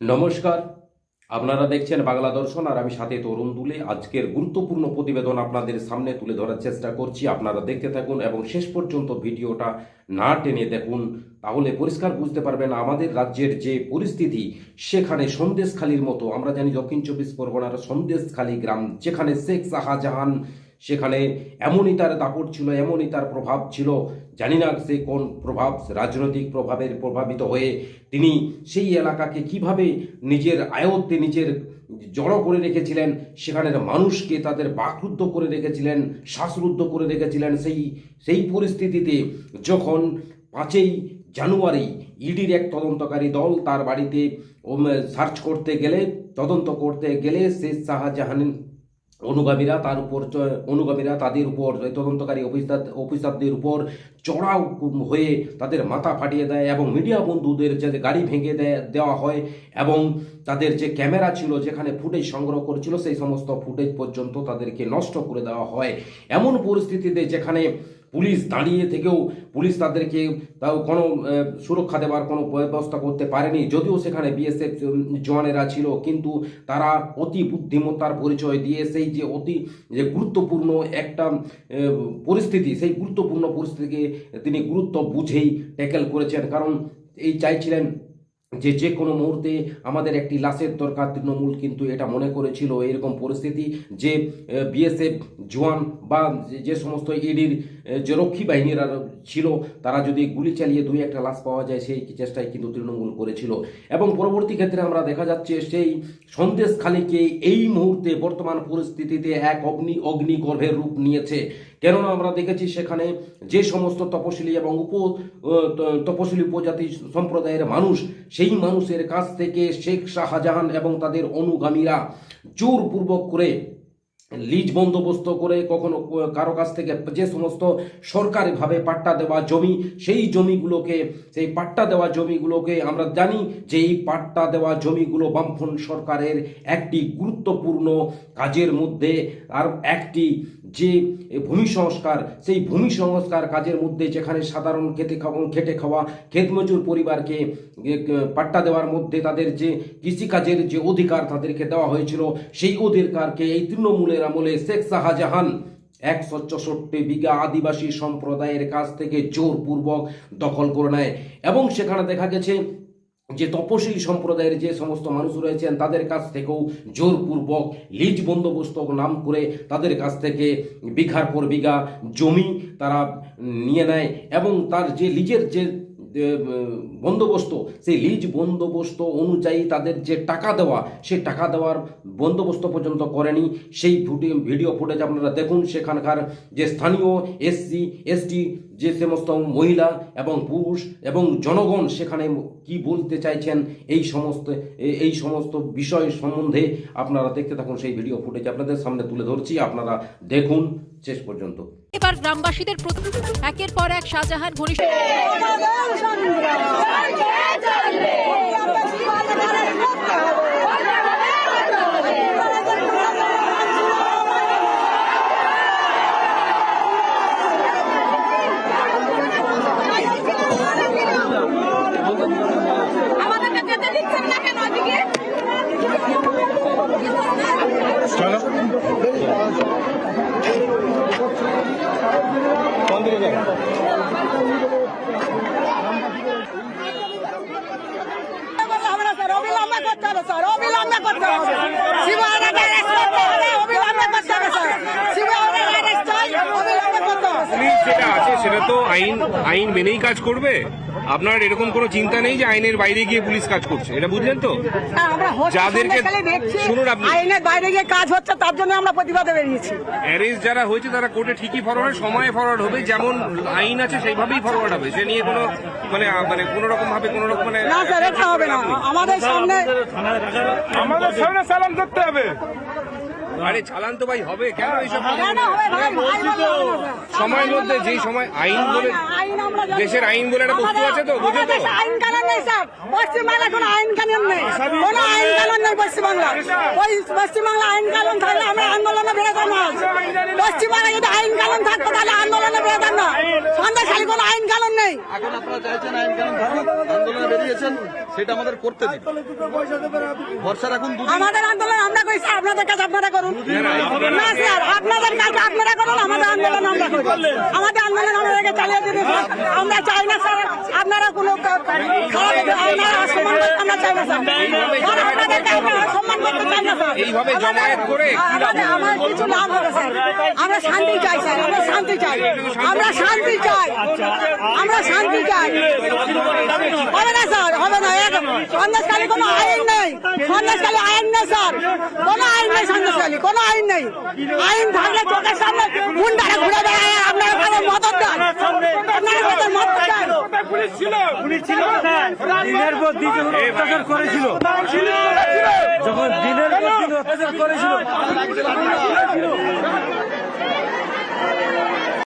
নমস্কার। আপনারা দেখছেন বাংলা দর্শন, আর আমি সাথে তরুণ দুলে। আজকের গুরুত্বপূর্ণ প্রতিবেদন আপনাদের সামনে তুলে ধরার চেষ্টা করছি। আপনারা দেখতে থাকুন এবং শেষ পর্যন্ত ভিডিওটা না টেনে দেখুন। তাহলে পরিষ্কার বুঝতে পারবেন, আমাদের রাজ্যের যে পরিস্থিতি, সেখানে সন্দেশখালির মতো, আমরা জানি দক্ষিণ চব্বিশ পরগনার সন্দেশখালী গ্রাম, যেখানে শেখ শাহজাহান সেখানে এমনই তার দাপট ছিল, এমনই তার প্রভাব ছিল। জানি না সে কোন প্রভাব রাজনৈতিক প্রভাবের প্রভাবিত হয়ে তিনি সেই এলাকাকে কীভাবে নিজের আয়ত্তে নিজের জড়ো করে রেখেছিলেন, সেখানের মানুষকে তাদের বাকরুদ্ধ করে রেখেছিলেন, শ্বাসরুদ্ধ করে রেখেছিলেন সেই সেই পরিস্থিতিতে যখন পাঁচই জানুয়ারি ইডির এক তদন্তকারী দল তার বাড়িতে সার্চ করতে গেলে, তদন্ত করতে গেলে শেষ শাহজাহান অনুগামীরা তার উপর অনুগামীরা তাদের উপর তদন্তকারী অফিসার, অফিসারদের উপর চড়াও হয়ে তাদের মাথা ফাটিয়ে দেয় এবং মিডিয়া বন্ধুদের যে গাড়ি ভেঙে দেয়, দেওয়া হয় এবং তাদের যে ক্যামেরা ছিল যেখানে ফুটেজ সংগ্রহ করছিল, সেই সমস্ত ফুটেজ পর্যন্ত তাদেরকে নষ্ট করে দেওয়া হয়। এমন পরিস্থিতিতে যেখানে পুলিশ দাঁড়িয়ে থেকেও পুলিশ তাদেরকে তাও কোনো সুরক্ষা দেওয়ার কোনো ব্যবস্থা করতে পারেনি। যদিও সেখানে বিএসএফ জওয়ানেরা ছিল, কিন্তু তারা অতি বুদ্ধিমত্তার পরিচয় দিয়ে সেই যে অতি, যে গুরুত্বপূর্ণ একটা পরিস্থিতি, সেই গুরুত্বপূর্ণ পরিস্থিতিকে তিনি গুরুত্ব বুঝেই ট্যাকেল করেছেন। কারণ এই চাইছিলেন যে যে কোনো মুহূর্তে আমাদের একটি লাশের দরকার, তৃণমূল কিন্তু এটা মনে করেছিল এরকম পরিস্থিতি যে বিএসএফ জওয়ান বা যে- সমস্ত ইডির যে রক্ষী বাহিনীরা ছিল, তারা যদি গুলি চালিয়ে দুই একটা লাশ পাওয়া যায়, সেই চেষ্টাই কিন্তু তৃণমূল করেছিল। এবং পরবর্তী ক্ষেত্রে আমরা দেখা যাচ্ছে সেই সন্দেশখালীকে এই মুহূর্তে বর্তমান পরিস্থিতিতে এক অগ্নি অগ্নিগর্ভের রূপ নিয়েছে। কেননা আমরা দেখেছি সেখানে যে সমস্ত তপশিলি এবং উপ তপশিলি উপজাতি সম্প্রদায়ের মানুষ, সেই মানুষের কাছ থেকে শেখ শাহজাহান এবং তাদের অনুগামীরা জোরপূর্বক করে লিজ বন্দোবস্ত করে কখনো কারও কাছ থেকে যে সমস্ত সরকারিভাবে পাট্টা দেওয়া জমি, সেই জমিগুলোকে, সেই পাট্টা দেওয়া জমিগুলোকে আমরা জানি যে এই পাট্টা দেওয়া জমিগুলো বামফ্রন্ট সরকারের একটি গুরুত্বপূর্ণ কাজের মধ্যে আর একটি যে ভূমি সংস্কার, সেই ভূমি সংস্কার কাজের মধ্যে যেখানে সাধারণ খেতে খাওয়া, খেটে খাওয়া ক্ষেতমজুর পরিবারকে পাট্টা দেওয়ার মধ্যে তাদের যে কৃষিকাজের যে অধিকার তাদেরকে দেওয়া হয়েছিল, সেই অধিকারকে এই তৃণমূলের আমলে শেখ শাহজাহান একশো চৌষট্টি বিঘা আদিবাসী সম্প্রদায়ের কাছ থেকে জোরপূর্বক দখল করে নেয়। এবং সেখানে দেখা গেছে যে তপশিলি সম্প্রদায়ের যে সমস্ত মানুষ রয়েছেন, তাদের কাছ থেকেও জোরপূর্বক লিজ বন্দোবস্ত নাম করে তাদের কাছ থেকে বিঘার পর বিঘা জমি তারা নিয়ে নেয়। এবং তার যে লিজের যে বন্দোবস্ত, সেই লিজ বন্দোবস্ত অনুযায়ী তাদের যে টাকা দেওয়া, সেই টাকা দেওয়ার বন্দোবস্ত পর্যন্ত করেনি। সেই ভিডিও ফুটেজ আপনারা দেখুন, সেখানকার যে স্থানীয় এসসি, এসটি, যে সমস্ত মহিলা এবং পুরুষ এবং জনগণ সেখানে কি বলতে চাইছেন, এই সমস্ত এই সমস্ত বিষয় সম্বন্ধে আপনারা দেখতে থাকুন। সেই ভিডিও ফুটেজ আপনাদের সামনে তুলে ধরছি, আপনারা দেখুন, শেষ পর্যন্ত। এবার গ্রামবাসীদের একের পর এক শাহজাহান ঘনিষ্ঠ আমাদেরকে যেতে দিচ্ছেন না কেন ওদিকে চলো কোন দিকে যাবে বললে হবে না স্যার অবিলম্বে করতে হবে স্যার অবিলম্বে করতে হবে শিবহাওড়াকে arrest করতে হবে অবিলম্বে করতে হবে স্যার শিবহাওড়াকে arrest চাই অবিলম্বে করতে হবে পুলিশ যেটা আছে সেটা তো আইন আইন মেনেই কাজ করবে। আপনার এরকম কোনো চিন্তা নেই যে আইনের বাইরে গিয়ে পুলিশ কাজ করছে? এটা বুঝলেন তো? যাদেরকে- শুনুন আপনি। আইনের বাইরে গিয়ে কাজ হচ্ছে তার জন্য আমরা প্রতিবাদে বেরিয়েছি। অ্যারেস্ট যারা হয়েছে তারা কোর্টে ঠিকই ফরওয়ার্ড সময়ে ফরওয়ার্ড হবে যেমন আইন আছে সেইভাবেই ফরওয়ার্ড হবে। সে নিয়ে কোনো মানে মানে কোনো রকম ভাবে কোনো রকম মানে না স্যার এটা হবে না। আমাদের সামনে আমাদের সামনে সালাম করতে হবে। আরে চালান তো ভাই হবে কেন এইসব স্যার। সময়ের মধ্যে যেই সময় আইন বলে। দেশের আইন বলে একটা বস্তু আছে তো, বোঝো তো? আমাদের আইন কানুন নেই স্যার। পশ্চিমবাংলায় কোনো আইন কানুন নেই। কোনো আইন কানুন নেই পশ্চিমবাংলা ওই পশ্চিমবাংলা আইন কানুন থাকলে আমরা আন্দোলনে বেরোতাম না। পশ্চিমবাংলা যদি আইন কানুন থাকতো তাহলে আন্দোলনে বেরোতাম না। সন্দেশখালী কোনো আইন কানুন নেই। এখন আপনারা চাইছেন আইন কানুন আন্দোলনে বেরিয়েছেন সেটা আমাদের করতে দিন। বর্ষার এখন আমাদের আন্দোলন আমরা করি আপনাদের কাছে আপনারা করুন। না স্যার আপনাদের কাছে আপনারা করুন আমাদের আন্দোলন আমরা করি আমাদের আন্দোলন আমাদেরকে চালিয়ে দিতে আমরা চাই না স্যার আপনারা কোনো খারাপ আপনারা অসম্মান আমরা চাই না স্যার। স্যার, আপনাদেরকে আমরা অসম্মান করতে না স্যার। এইভাবে জমায়েত করে আমার কিছু লাভ হবে স্যার। আমরা শান্তি চাই স্যার। আমরা শান্তি চাই। আমরা শান্তি চাই। আমরা শান্তি চাই। হবে না স্যার। হবে না সন্দেশখালী কোনো আইন নেই। সন্দেশখালী আইন নেই স্যার। কোনো আইন নেই সন্দেশখালী কোনো আইন নেই। আইন থাকলে চোখের সামনে গুন্ডারা ঘুরে বেড়ায়। আপনারা কারও মদত দেন আপনারা কারও মদত দেন পুলিশ ছিল। পুলিশ ছিল। দিনের পর দিন অত্যাচার করেছিল। যখন দিনের পর দিন অত্যাচার করেছিল